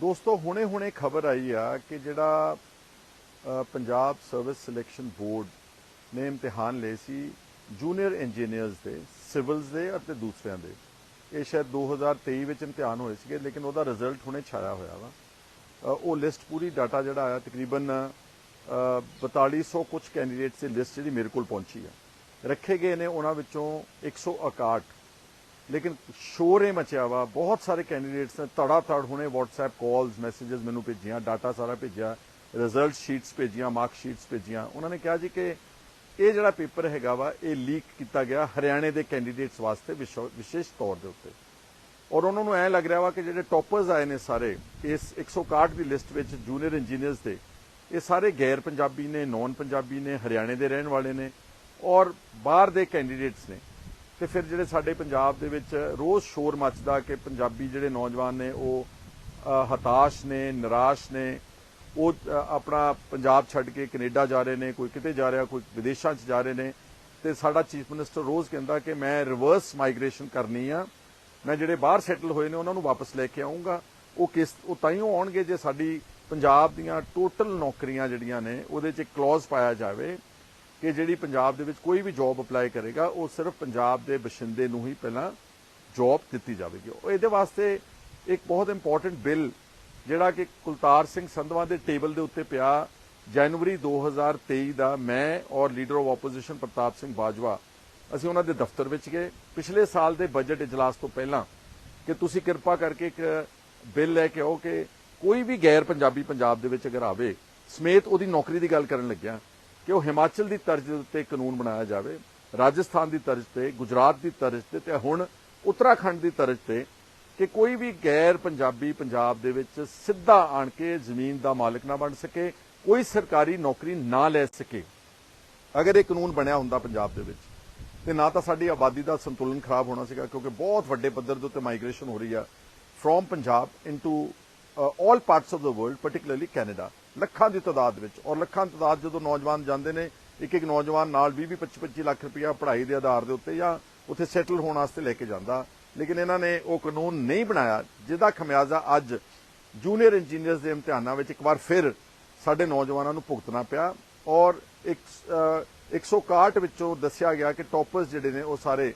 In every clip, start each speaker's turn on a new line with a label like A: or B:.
A: ਦੋਸਤੋ ਹੁਣੇ-ਹੁਣੇ ਖਬਰ ਆਈ ਆ ਕਿ ਜਿਹੜਾ ਪੰਜਾਬ ਸਰਵਿਸ ਸਿਲੈਕਸ਼ਨ ਬੋਰਡ ਨੇ ਇਮਤਿਹਾਨ ਲਏ ਸੀ ਜੂਨੀਅਰ ਇੰਜੀਨੀਅਰਸ ਦੇ ਸਿਵਲਸ ਦੇ ਅਤੇ ਦੂਸਰਿਆਂ ਦੇ। ਇਹ ਸ਼ਾਇਦ 2023 ਵਿੱਚ ਇਮਤਿਹਾਨ ਹੋਏ ਸੀਗੇ ਲੇਕਿਨ ਉਹਦਾ ਰਿਜ਼ਲਟ ਹੁਣੇ ਛਾਇਆ ਹੋਇਆ ਵਾ। ਉਹ ਲਿਸਟ ਪੂਰੀ ਡਾਟਾ ਜਿਹੜਾ ਆਇਆ ਤਕਰੀਬਨ ਅ, 4200 ਕੁਝ ਕੈਂਡੀਡੇਟਸ ਦੀ ਲਿਸਟ ਜਿਹੜੀ ਮੇਰੇ ਕੋਲ ਪਹੁੰਚੀ ਆ। ਰੱਖੇ ਗਏ ਨੇ ਉਹਨਾਂ ਵਿੱਚੋਂ 161 ਲੇਕਿਨ ਸ਼ੋਰ ਇਹ ਮਚਿਆ ਵਾ, ਬਹੁਤ ਸਾਰੇ ਕੈਂਡੀਡੇਟਸ ਨੇ ਤੜਾ ਤੜ ਹੁਣੇ WhatsApp ਕਾਲਸ ਮੈਸੇजेस ਮੈਨੂੰ ਭੇਜੀਆਂ ਡਾਟਾ ਸਾਰਾ ਭੇਜਿਆ ਰਿਜ਼ਲਟ ਸ਼ੀਟਸ ਭੇਜੀਆਂ ਮਾਰਕ ਸ਼ੀਟਸ ਭੇਜੀਆਂ। ਉਹਨਾਂ ਨੇ ਕਿਹਾ ਜੀ ਕਿ ਇਹ ਜਿਹੜਾ ਪੇਪਰ ਹੈਗਾ ਵਾ, ਇਹ ਲੀਕ ਕੀਤਾ ਗਿਆ ਹਰਿਆਣੇ ਦੇ ਕੈਂਡੀਡੇਟਸ ਵਾਸਤੇ ਵਿਸ਼ੇਸ਼ ਤੌਰ ਦੇ ਉੱਤੇ। ਔਰ ਉਹਨਾਂ ਨੂੰ ਐ ਲੱਗ ਰਿਹਾ ਵਾ ਕਿ ਜਿਹੜੇ ਟੌਪਰਸ ਆਏ ਨੇ ਸਾਰੇ, ਇਸ 161 ਦੀ ਲਿਸਟ ਵਿੱਚ ਜੂਨੀਅਰ ਇੰਜੀਨੀਅਰਸ ਦੇ, ਇਹ ਸਾਰੇ ਗੈਰ ਪੰਜਾਬੀ ਨੇ ਨੌਨ ਪੰਜਾਬੀ ਨੇ, ਹਰਿਆਣੇ ਦੇ ਰਹਿਣ ਵਾਲੇ ਨੇ, ਔਰ ਬਾਹਰ ਦੇ ਕੈਂਡੀਡੇਟਸ ਨੇ। ਤੇ ਫਿਰ ਜਿਹੜੇ ਸਾਡੇ ਪੰਜਾਬ ਦੇ ਵਿੱਚ ਰੋਜ਼ ਸ਼ੋਰ ਮੱਚਦਾ ਕਿ ਪੰਜਾਬੀ ਜਿਹੜੇ ਨੌਜਵਾਨ ਨੇ ਉਹ ਹਤਾਸ਼ ਨੇ, ਨਿਰਾਸ਼ ਨੇ, ਉਹ ਆਪਣਾ ਪੰਜਾਬ ਛੱਡ ਕੇ ਕੈਨੇਡਾ ਜਾ ਰਹੇ ਨੇ, ਕੋਈ ਕਿਤੇ ਜਾ ਰਿਹਾ, ਕੋਈ ਵਿਦੇਸ਼ਾਂ 'ਚ ਜਾ ਰਹੇ ਨੇ ਤੇ ਸਾਡਾ ਚੀਫ ਮਿਨਿਸਟਰ ਰੋਜ਼ ਕਹਿੰਦਾ ਕਿ ਮੈਂ ਰਿਵਰਸ ਮਾਈਗ੍ਰੇਸ਼ਨ ਕਰਨੀ ਆ, ਮੈਂ ਜਿਹੜੇ ਬਾਹਰ ਸੈਟਲ ਹੋਏ ਨੇ ਉਹਨਾਂ ਨੂੰ ਵਾਪਸ ਲੈ ਕੇ ਆਉਂਗਾ ਉਹ ਕਿਸ, ਉਹ ਤਾਈਓ ਆਉਣਗੇ ਜੇ ਸਾਡੀ ਪੰਜਾਬ ਦੀਆਂ ਟੋਟਲ ਨੌਕਰੀਆਂ ਜਿਹੜੀਆਂ ਨੇ ਉਹਦੇ 'ਚ ਇੱਕ ਕਲੌਜ਼ ਪਾਇਆ ਜਾਵੇ ਕਿ ਜਿਹੜੀ ਪੰਜਾਬ ਦੇ ਵਿੱਚ ਕੋਈ ਵੀ ਜੌਬ ਅਪਲਾਈ ਕਰੇਗਾ, ਉਹ ਸਿਰਫ ਪੰਜਾਬ ਦੇ ਬਸ਼ਿੰਦੇ ਨੂੰ ਹੀ ਪਹਿਲਾਂ ਜੌਬ ਦਿੱਤੀ ਜਾਵੇਗੀ। ਇਹਦੇ ਵਾਸਤੇ ਇੱਕ ਬਹੁਤ ਇੰਪੋਰਟੈਂਟ ਬਿੱਲ ਜਿਹੜਾ ਕਿ ਕੁਲਤਾਰ ਸਿੰਘ ਸੰਧਵਾ ਦੇ ਟੇਬਲ ਦੇ ਉੱਤੇ ਪਿਆ। ਜਨਵਰੀ 2023 ਦਾ ਮੈਂ ਔਰ leader of opposition Pratap Singh Bajwa, ਅਸੀਂ ਉਹਨਾਂ ਦੇ ਦਫ਼ਤਰ ਵਿੱਚ ਗਏ। ਪਿਛਲੇ ਸਾਲ ਦੇ ਬਜਟ ਇਜਲਾਸ ਤੋਂ ਪਹਿਲਾਂ ਕਿ ਤੁਸੀਂ ਕਿਰਪਾ ਕਰਕੇ ਇੱਕ ਬਿੱਲ ਲੈ ਕੇ ਆਓ ਕਿ ਕੋਈ ਵੀ ਗੈਰ ਪੰਜਾਬੀ ਪੰਜਾਬ ਦੇ ਵਿੱਚ ਅਗਰ ਆਵੇ, ਸਮੇਤ ਉਹਦੀ ਨੌਕਰੀ ਦੀ ਗੱਲ ਕਰਨ ਲੱਗਿਆ ਕਿ ਉਹ ਹਿਮਾਚਲ ਦੀ ਤਰਜ਼ ਦੇ ਉੱਤੇ ਕਾਨੂੰਨ ਬਣਾਇਆ ਜਾਵੇ, ਰਾਜਸਥਾਨ ਦੀ ਤਰਜ਼ ਤੇ, ਗੁਜਰਾਤ ਦੀ ਤਰਜ਼ ਤੇ ਤੇ ਹੁਣ ਉੱਤਰਾਖੰਡ ਦੀ ਤਰਜ਼ ਤੇ ਕਿ ਕੋਈ ਵੀ ਗੈਰ ਪੰਜਾਬੀ ਪੰਜਾਬ ਦੇ ਵਿੱਚ ਸਿੱਧਾ ਆਣ ਕੇ ਜ਼ਮੀਨ ਦਾ ਮਾਲਕ ਨਾ ਬਣ ਸਕੇ, ਕੋਈ ਸਰਕਾਰੀ ਨੌਕਰੀ ਨਾ ਲੈ ਸਕੇ। ਅਗਰ ਇਹ ਕਾਨੂੰਨ ਬਣਿਆ ਹੁੰਦਾ ਪੰਜਾਬ ਦੇ ਵਿੱਚ, ਤੇ ਨਾ ਤਾਂ ਸਾਡੀ ਆਬਾਦੀ ਦਾ ਸੰਤੁਲਨ ਖਰਾਬ ਹੋਣਾ ਸੀਗਾ, ਕਿਉਂਕਿ ਬਹੁਤ ਵੱਡੇ ਪੱਧਰ ਦੇ ਉੱਤੇ ਮਾਈਗ੍ਰੇਸ਼ਨ ਹੋ ਰਹੀ ਆ from Punjab into all parts of the world particularly Canada ਲੱਖਾਂ ਦੀ ਤਾਦਾਦ ਵਿੱਚ। ਔਰ ਲੱਖਾਂ ਦੀ ਤਾਦਾਦ ਜਦੋਂ ਨੌਜਵਾਨ ਜਾਂਦੇ ਨੇ ਇੱਕ ਇੱਕ ਨੌਜਵਾਨ ਨਾਲ 20 25 25 ਲੱਖ ਰੁਪਇਆ ਪੜ੍ਹਾਈ ਦੇ ਆਧਾਰ ਦੇ ਉੱਤੇ ਜਾਂ ਉੱਥੇ ਸੈਟਲ ਹੋਣ ਵਾਸਤੇ ਲੈ ਕੇ ਜਾਂਦਾ। ਲੇਕਿਨ ਇਹਨਾਂ ਨੇ ਉਹ ਕਾਨੂੰਨ ਨਹੀਂ ਬਣਾਇਆ ਜਿਹਦਾ ਖਮਿਆਜ਼ਾ ਅੱਜ ਜੂਨੀਅਰ ਇੰਜੀਨੀਅਰਸ ਦੇ ਇਮਤਿਹਾਨਾਂ ਵਿੱਚ ਇੱਕ ਵਾਰ ਫਿਰ ਸਾਡੇ ਨੌਜਵਾਨਾਂ ਨੂੰ ਭੁਗਤਣਾ ਪਿਆ। ਔਰ ਇੱਕ ਅ, 161 ਵਿੱਚੋਂ ਦੱਸਿਆ ਗਿਆ ਕਿ ਟੌਪਰਸ ਜਿਹੜੇ ਨੇ ਉਹ ਸਾਰੇ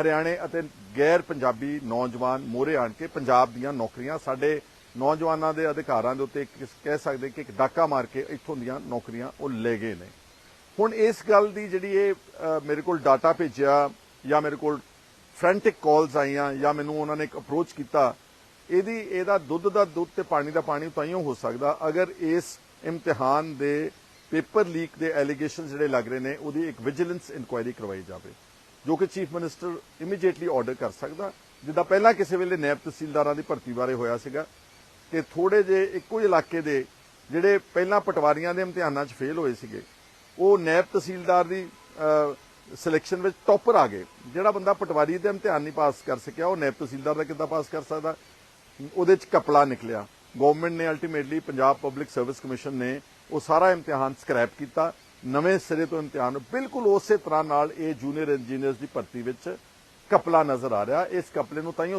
A: ਹਰਿਆਣੇ ਅਤੇ ਗੈਰ ਪੰਜਾਬੀ ਨੌਜਵਾਨ ਮੋਰੇ ਆਣ ਕੇ ਪੰਜਾਬ ਦੀਆਂ ਨੌਕਰੀਆਂ ਸਾਡੇ ਨੌਜਵਾਨਾਂ ਦੇ ਅਧਿਕਾਰਾਂ ਦੇ ਉੱਤੇ ਕਹਿ ਸਕਦੇ ਕਿ ਇੱਕ ਡਾਕਾ ਮਾਰ ਕੇ ਇੱਥੋਂ ਦੀਆਂ ਨੌਕਰੀਆਂ ਉਹ ਲੈ ਗਏ ਨੇ। ਹੁਣ ਇਸ ਗੱਲ ਦੀ ਜਿਹੜੀ ਇਹ ਮੇਰੇ ਕੋਲ ਡਾਟਾ ਭੇਜਿਆ ਜਾਂ ਮੇਰੇ ਕੋਲ ਫਰੈਂਟਿਕ ਕਾਲਸ ਆਈਆਂ ਜਾਂ ਮੈਨੂੰ ਉਹਨਾਂ ਨੇ ਇੱਕ ਅਪਰੋਚ ਕੀਤਾ, ਇਹਦੀ, ਇਹਦਾ ਦੁੱਧ ਦਾ ਦੁੱਧ ਤੇ ਪਾਣੀ ਦਾ ਪਾਣੀ ਤਾਈਓ ਹੋ ਸਕਦਾ, ਅਗਰ ਇਸ ਇਮਤਿਹਾਨ ਦੇ ਪੇਪਰ ਲੀਕ ਦੇ ਐਲੀਗੇਸ਼ਨ ਜਿਹੜੇ ਲੱਗ ਰਹੇ ਨੇ, ਉਹਦੀ ਇੱਕ ਵਿਜੀਲੈਂਸ ਇਨਕੁਆਇਰੀ ਕਰਵਾਈ ਜਾਵੇ, ਜੋ ਕਿ ਚੀਫ ਮਿਨਿਸਟਰ ਇਮੀਡੀਏਟਲੀ ਆਰਡਰ ਕਰ ਸਕਦਾ, ਜਿੱਦਾਂ ਪਹਿਲਾਂ ਕਿਸੇ ਵੇਲੇ ਨੈਬ ਤਹਿਸੀਲਦਾਰਾਂ ਦੀ ਭਰਤੀ ਬਾਰੇ ਹੋਇਆ ਸੀਗਾ ਕਿ ਥੋੜੇ ਜੇ ਇੱਕੋ ਜਿਹੇ ਇਲਾਕੇ ਦੇ ਜਿਹੜੇ ਪਹਿਲਾਂ ਪਟਵਾਰੀਆਂ ਦੇ ਇਮਤਿਹਾਨਾਂ 'ਚ ਫੇਲ ਹੋਏ ਸੀਗੇ, ਉਹ ਨੈਬ ਤਹਿਸੀਲਦਾਰ ਦੀ ਸਿਲੈਕਸ਼ਨ ਵਿੱਚ ਟੌਪਰ ਆ ਗਏ। ਜਿਹੜਾ ਬੰਦਾ ਪਟਵਾਰੀ ਦੇ ਇਮਤਿਹਾਨ ਨਹੀਂ ਪਾਸ ਕਰ ਸਕਿਆ, ਉਹ ਨੈਬ ਤਹਿਸੀਲਦਾਰ ਦਾ ਕਿੱਦਾਂ ਪਾਸ ਕਰ ਸਕਦਾ? ਉਹਦੇ 'ਚ ਕਪਲਾ ਨਿਕਲਿਆ। ਗਵਰਨਮੈਂਟ ਨੇ ultimately Punjab public service commission ਨੇ ਉਹ ਸਾਰਾ ਇਮਤਿਹਾਨ ਸਕ੍ਰੈਪ ਕੀਤਾ। ਨਵੇਂ ਸਿਰੇ ਤੋਂ ਇਮਤਿਹਾਨ, ਬਿਲਕੁਲ ਉਸੇ ਤਰ੍ਹਾਂ ਨਾਲ ਇਹ ਜੂਨੀਅਰ ਇੰਜੀਨੀਅਰਸ ਦੀ ਭਰਤੀ ਵਿੱਚ ਕਪਲਾ ਨਜ਼ਰ ਆ ਰਿਹਾ। ਇਸ ਕਪਲੇ ਨੂੰ ਤਾਂ